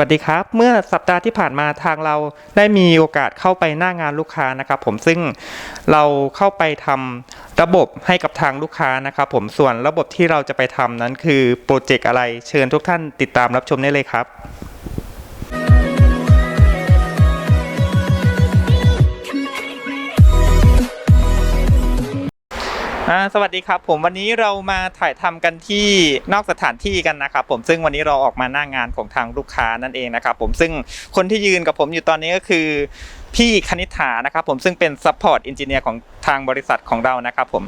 วัสดีครับ เมื่อสัปดาห์ที่ผ่านมาทางเราได้มีโอกาสเข้าไปหน้างานลูกค้านะครับ ผมซึ่งเราเข้าไปทำระบบให้กับทางลูกค้านะครับ ผมส่วนระบบที่เราจะไปทำนั้นคือโปรเจกต์อะไรเชิญทุกท่านติดตามรับชมได้เลยครับ สวัสดีครับผมวันนี้เรามาถ่ายทำกันที่นอกสถานที่กันนะครับผมซึ่งวันนี้เราออกมาหน้างานของทางลูกค้านั่นเองนะครับผมซึ่งคนที่ยืนกับผมอยู่ตอนนี้ก็คือพี่คณิ t านะครับผมซึ่งเป็น Support Engineer ของทางบริษัทของเรานะครับผม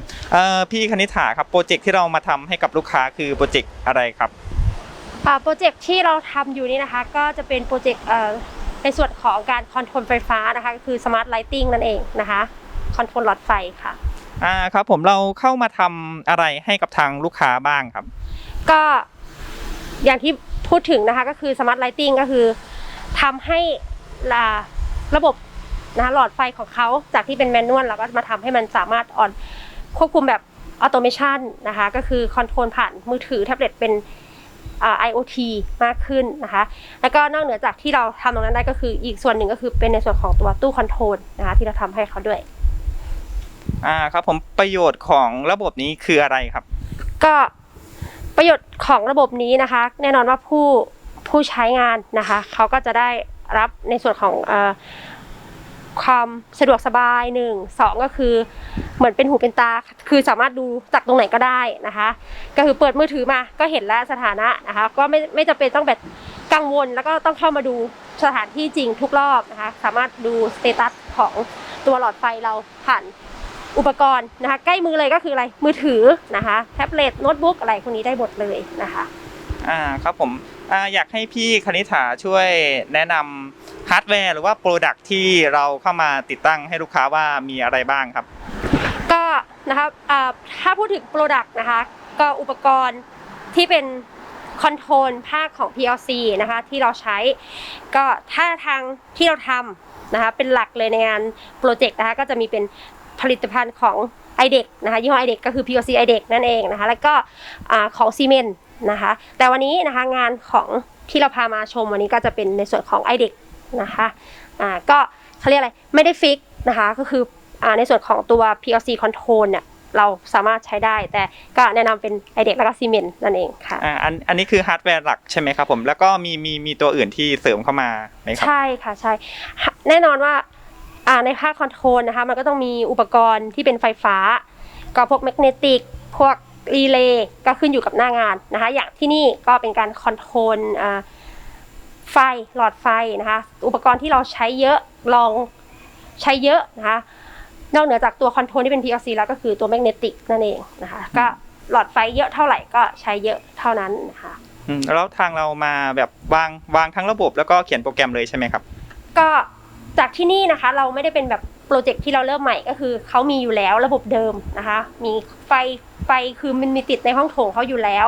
พี่คณิ t าครับโปรเจกต์ที่เรามาทำให้กับลูกค้าคือโปรเจกต์อะไรครับโปรเจกต์ที่เราทำอยู่นี่นะคะ ก็จะเป็นโปรเจกต์ในส่วนของการคอนโทรลไฟฟ้านะคะก็คือ Smart Lighting นั่นเองนะคะคอนโทรลหลอดไฟค่ะ อ่าครับผมเราเข้ามาทำอะไรให้กับทางลูกค้าบ้างครับ ก็อย่างที่พูดถึงนะคะก็คือ Smart Lighting ก็คือทำให้ละระบบนะคะหลอดไฟของเขาจากที่เป็นแมนนวลเราก็มาทำให้มันสามารถออนควบคุมแบบออโตเมชันนะคะก็คือคอนโทรลผ่านมือถือแท็บเล็ตเป็นอ่า IoT มากขึ้นนะคะ แล้วก็นอกเหนือจากที่เราทำตรงนั้นได้ก็คืออีกส่วนหนึ่งก็คือเป็นในส่วนของตัวตู้คอนโทรลนะคะที่เราทำให้เขาด้วย อ่าครับผมประโยชน์ของระบบนี้คืออะไรครับ ก็ประโยชน์ของระบบนี้นะคะ แน่นอนว่าผู้ผู้ใช้งานนะคะเขาก็จะได้รับในส่วนของอความสะดวกสบายหนึ่งสองก็คือเหมือนเป็นหูเป็นตาคือสามารถดูจากตรงไหนก็ได้นะคะ ก็คือเปิดมือถือมาก็เห็นแล้วสถานะนะคะ ก็ไม่ไม่จำเป็นต้องแบบกังวลแล้วก็ต้องเข้ามาดูสถานที่จริงทุกรอบนะคะ สามารถดูสเตตัสของตัวหลอดไฟเราผ่าน อุปกรณ์นะคะ ใกล้มือเลยก็คืออะไรมือถือนะคะ แท็บเล็ตโน้ตบุ๊กอะไรพวกนี้ได้หมดเลยนะคะอ่าครับผมอ่าอยากให้พี่คณิ t าช่วยแนะนำฮาร์ดแวร์หรือว่าโปรดักที่เราเข้ามาติดตั้งให้ลูกค้าว่ามีอะไรบ้างครับ ก็นะคะอ่าถ้าพูดถึง Product นะคะ ก็อุปกรณ์ที่เป็นคอนโทรลภาคของ PLC นะคะที่เราใช้ ก็ถ้าทางที่เราทำนะคะเป็นหลักเลยในงานโปรเจกต์นะคะก็จะมีเป็น ผลิตภัณฑ์ของ i d e c นะคะยี่ห้อ i d e c ก็คือ PLC i d e c นั่นเองนะคะแล้วก็อ่าของ Siemens นะคะแต่วันนี้นะคะงานของที่เราพามาชมวันนี้ก็จะเป็นในส่วนของ i d e c นะคะอ่าก็เขาเรียกอะไรไม่ได้ฟิกนะคะก็คืออ่าในส่วนของตัว PLC control เนี่ยเราสามารถใช้ได้ แต่ก็แนะนำเป็นไอเด็กแล้วก็ซีเมนต์นั่นเองค่ะอ่าอันอันนี้คือฮาร์ดแวร์หลักใช่ไหมครับผมแล้วก็มีมีมีตัวอื่นที่เสริมเข้ามาไหมครับใช่ค่ะใช่ฮะแน่นอนว่าอ่า ในภาคคอนโทรลนะคะ มันก็ต้องมีอุปกรณ์ที่เป็นไฟฟ้า ก็พวกแมกเนติก พวกรีเลย์ก็ขึ้นอยู่กับหน้างานนะคะ อย่างที่นี่ก็เป็นการคอนโทรลอ่าไฟหลอดไฟนะคะ อุปกรณ์ที่เราใช้เยอะลองใช้เยอะนะคะนอกเหนือจากตัวคอนโทรลที่เป็น PLC แล้วก็คือตัวแมกเนติกนั่นเองนะคะ ก็หลอดไฟเยอะเท่าไหร่ก็ใช้เยอะเท่านั้นนะคะอืมแล้วทางเรามาแบบวางวางทั้งระบบแล้วก็เขียนโปรแกรมเลยใช่ไหมครับ ก็ จากที่นี่นะคะเราไม่ได้เป็นแบบโปรเจกต์ที่เราเริ่มใหม่ก็คือเขามีอยู่แล้วระบบเดิมนะคะ มีไฟไฟคือมันมีติดในห้องโถงเขาอยู่แล้ว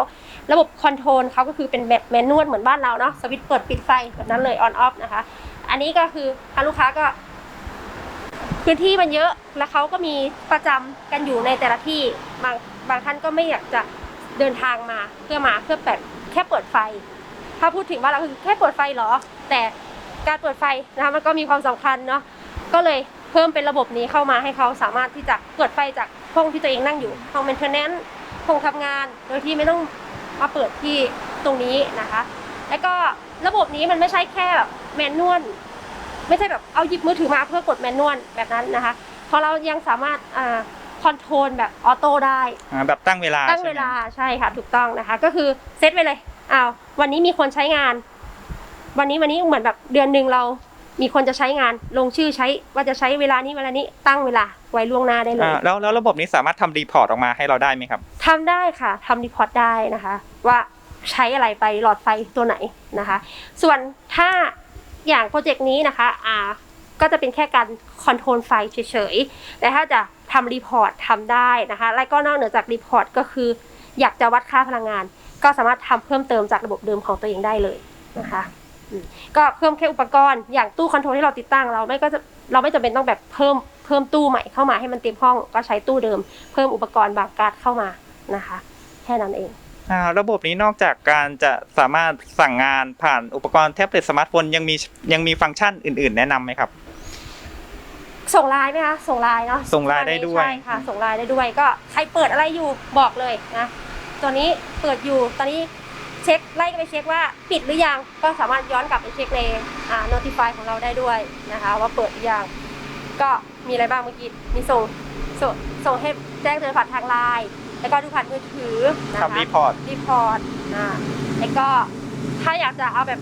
ระบบคอนโทรลเขาก็คือเป็นแบบแมนนวลเหมือนบ้านเราเนาะสวิตช์เปิดปิดไฟแบบนั้นเลยออนออฟนะคะ อันนี้ก็คือทางลูกค้าก็ พื้นที่มันเยอะแล้วเขาก็มีประจำกันอยู่ในแต่ละที่บางบางท่านก็ไม่อยากจะเดินทางมาเพื่อมาเพื่อแบบแค่เปิดไฟ ถ้าพูดถึงว่าเราคือแค่เปิดไฟเหรอ แต่ การเปิดไฟนะคะมันก็มีความสำคัญเนาะก็เลยเพิ่มเป็นระบบนี้เข้ามาให้เขาสามารถที่จะเปิดไฟจากห้องที่ตัวเองนั่งอยู่ห้องเมนเทนแนนซ์ห้องทำงาน โดยที่ไม่ต้องมาเปิดที่ตรงนี้นะคะ แล้วก็ระบบนี้มันไม่ใช่แค่แบบแมนนวลไม่ใช่แบบเอาหยิบมือถือมาเพื่อกดแมนนวลแบบนั้นนะคะเพราะเรายังสามารถอ่าคอนโทรลแบบออโต้ได้อ่าแบบตั้งเวลาตั้งใช่ไหมเวลาใช่ค่ะถูกต้องนะคะ ก็คือเซตไว้เลยอ้าววันนี้มีคนใช้งาน วันนี้วันนี้เหมือนแบบเดือนหนึ่งเรามีคนจะใช้งานลงชื่อใช้ว่าจะใช้เวลานี้เวลานี้ตั้งเวลาไว้ล่วงหน้าได้เลยอ่าแล้วแล้วระบบนี้สามารถทำรีพอร์ตออกมาให้เราได้ไหมครับทำได้ค่ะทำรีพอร์ตได้นะคะ ว่าใช้อะไรไปหลอดไฟตัวไหนนะคะ ส่วนถ้าอย่างโปรเจกต์นี้นะคะอ่าก็จะเป็นแค่การคอนโทรลไฟเฉยๆแต่ถ้าจะทำรีพอร์ตทำได้นะคะและก็นอกเหนือจากรีพอร์ตก็คือ อยากจะวัดค่าพลังงาน ก็สามารถทำเพิ่มเติมจากระบบเดิมของตัวเองได้เลยนะคะอืม ก็เพิ่มแค่อุปกรณ์อย่างตู้คอนโทรลที่เราติดตั้งเราไม่ก็จะเราไม่จำเป็นต้องแบบเพิ่มเพิ่มตู้ใหม่เข้ามาให้มันเต็มห้องก็ใช้ตู้เดิม เพิ่มอุปกรณ์บางการ์ดเข้ามานะคะ แค่นั้นเองอ่าระบบนี้นอกจากการจะสามารถสั่งงานผ่านอุปกรณ์แท็บเล็ตสมาร์ทโฟนยังมียังมีฟังก์ชันอื่น ๆ แนะนำไหมครับ ส่งไลน์ไหมคะส่งไลน์เนาะส่งไลน์ได้ด้วยใช่ค่ะ ส่งไลน์ได้ด้วยก็ใครเปิดอะไรอยู่บอกเลยนะตัวนี้เปิดอยู่ตอนนี้ เช็คไล่ไปเช็คว่าปิดหรือยังก็สามารถย้อนกลับไปเช็คในอ่า notify ของเราได้ด้วยนะคะ ว่าเปิดหรือยังก็มีอะไรบ้างเมื่อกี้มีส่งส่งส่งให้แจ้งเตือนผ่านทางไลน์แล้วก็ดูผ่านมือถือนะทำคะรีพอร์ตรีพอร์ตอ่าแล้วก็ถ้าอยากจะเอาแบบ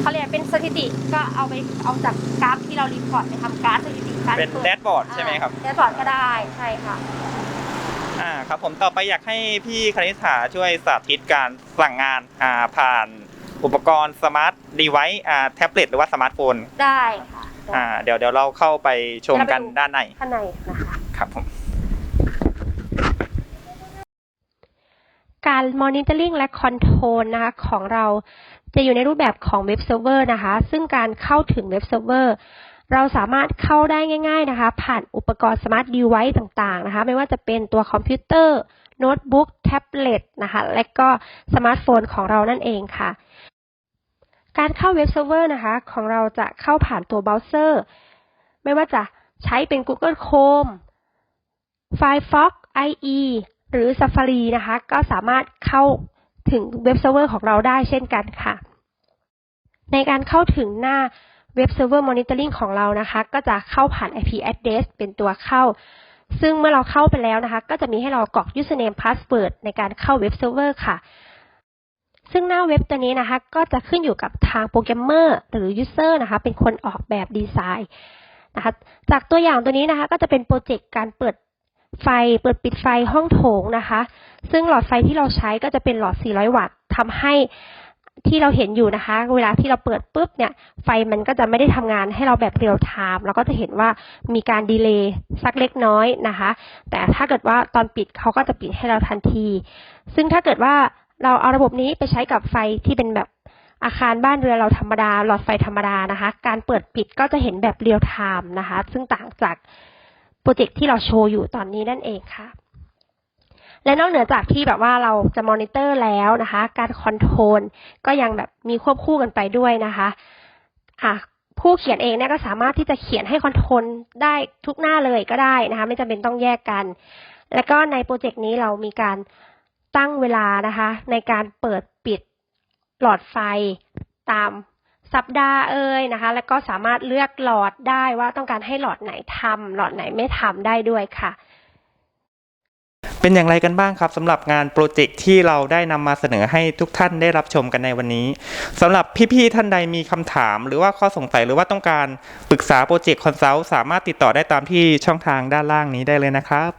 เขาเรียกเป็นสถิติก็เอาไปเอาจากกราฟที่เรารีพอร์ตไปทำกราฟสถิติการเป็นปิดแดชบอร์ดใช่ไหมครับแดชบอร์ดก็ได้ใช่ค่ะ อ่าครับผมต่อไปอยากให้พี่คณิษฐาช่วยสาธิตการสั่งงานอ่าผ่านอุปกรณ์สมาร์ทดีไวซ์อ่าแท็บเล็ตหรือว่าสมาร์ทโฟนได้ค่ะอ่าเดี๋ยวเดี๋ยวเราเข้าไปชมกันเดี๋ยวเราไปดูด้านในข้างในนะคะครับผมการ monitoring และ control นะคะของเราจะอยู่ในรูปแบบของเว็บเซิร์ฟเวอร์นะคะ ซึ่งการเข้าถึงเว็บเซิร์ฟเวอร์ เราสามารถเข้าได้ง่าย ๆนะคะ ผ่านอุปกรณ์ smart device ต่างๆนะคะ ไม่ว่าจะเป็นตัวคอมพิวเตอร์โน้ตบุ๊กแท็บเล็ตนะคะและก็สมาร์ทโฟนของเรานั่นเองค่ะ การเข้าเว็บเซิร์ฟเวอร์นะคะ ของเราจะเข้าผ่านตัวเบราว์เซอร์ ไม่ว่าจะใช้เป็น Google Chrome Firefox IE หรือ Safari นะคะ ก็สามารถเข้าถึงเว็บเซิร์ฟเวอร์ของเราได้เช่นกันค่ะ ในการเข้าถึงหน้า เว็บเซิร์ฟเวอร์ Monitoring ของเรานะคะ ก็จะเข้าผ่าน IP address เป็นตัวเข้า ซึ่งเมื่อเราเข้าไปแล้วนะคะ ก็จะมีให้เรากรอก username password ในการเข้าเว็บเซิร์ฟเวอร์ค่ะ ซึ่งหน้าเว็บตัวนี้นะคะ ก็จะขึ้นอยู่กับทางโปรแกรมเมอร์หรือ user นะคะ เป็นคนออกแบบดีไซน์นะคะ จากตัวอย่างตัวนี้นะคะ ก็จะเป็นโปรเจกต์การเปิดไฟเปิดปิดไฟห้องโถงนะคะ ซึ่งหลอดไฟที่เราใช้ก็จะเป็นหลอด 400 วัตต์ทำให้ ที่เราเห็นอยู่นะคะ เวลาที่เราเปิดปุ๊บเนี่ย ไฟมันก็จะไม่ได้ทำงานให้เราแบบเรียลไทม์เราก็จะเห็นว่ามีการดีเลย์สักเล็กน้อยนะคะ แต่ถ้าเกิดว่าตอนปิดเขาก็จะปิดให้เราทันที ซึ่งถ้าเกิดว่าเราเอาระบบนี้ไปใช้กับไฟที่เป็นแบบอาคารบ้านเรือนเราธรรมดา หลอดไฟธรรมดานะคะ การเปิดปิดก็จะเห็นแบบเรียลไทม์นะคะ ซึ่งต่างจากโปรเจกต์ที่เราโชว์อยู่ตอนนี้นั่นเองค่ะ และนอกเหนือจากที่แบบว่าเราจะมอนิเตอร์แล้วนะคะ การคอนโทรลก็ยังแบบมีควบคู่กันไปด้วยนะคะอะผู้เขียนเองเนี่ยก็สามารถที่จะเขียนให้คอนโทรลได้ทุกหน้าเลยก็ได้นะคะ ไม่จำเป็นต้องแยกกัน แล้วก็ในโปรเจกต์นี้เรามีการตั้งเวลานะคะ ในการเปิดปิดหลอดไฟตามสัปดาห์เอ่ยนะคะ แล้วก็สามารถเลือกหลอดได้ว่าต้องการให้หลอดไหนทำหลอดไหนไม่ทำได้ด้วยค่ะ เป็นอย่างไรกันบ้างครับสำหรับงานโปรเจกต์ที่เราได้นำมาเสนอให้ทุกท่านได้รับชมกันในวันนี้สำหรับพี่ๆท่านใดมีคำถาม หรือว่าข้อสงสัยหรือว่าต้องการปรึกษาโปรเจกต์คอนซัลท์สามารถติดต่อได้ตามที่ช่องทางด้านล่างนี้ได้เลยนะครับ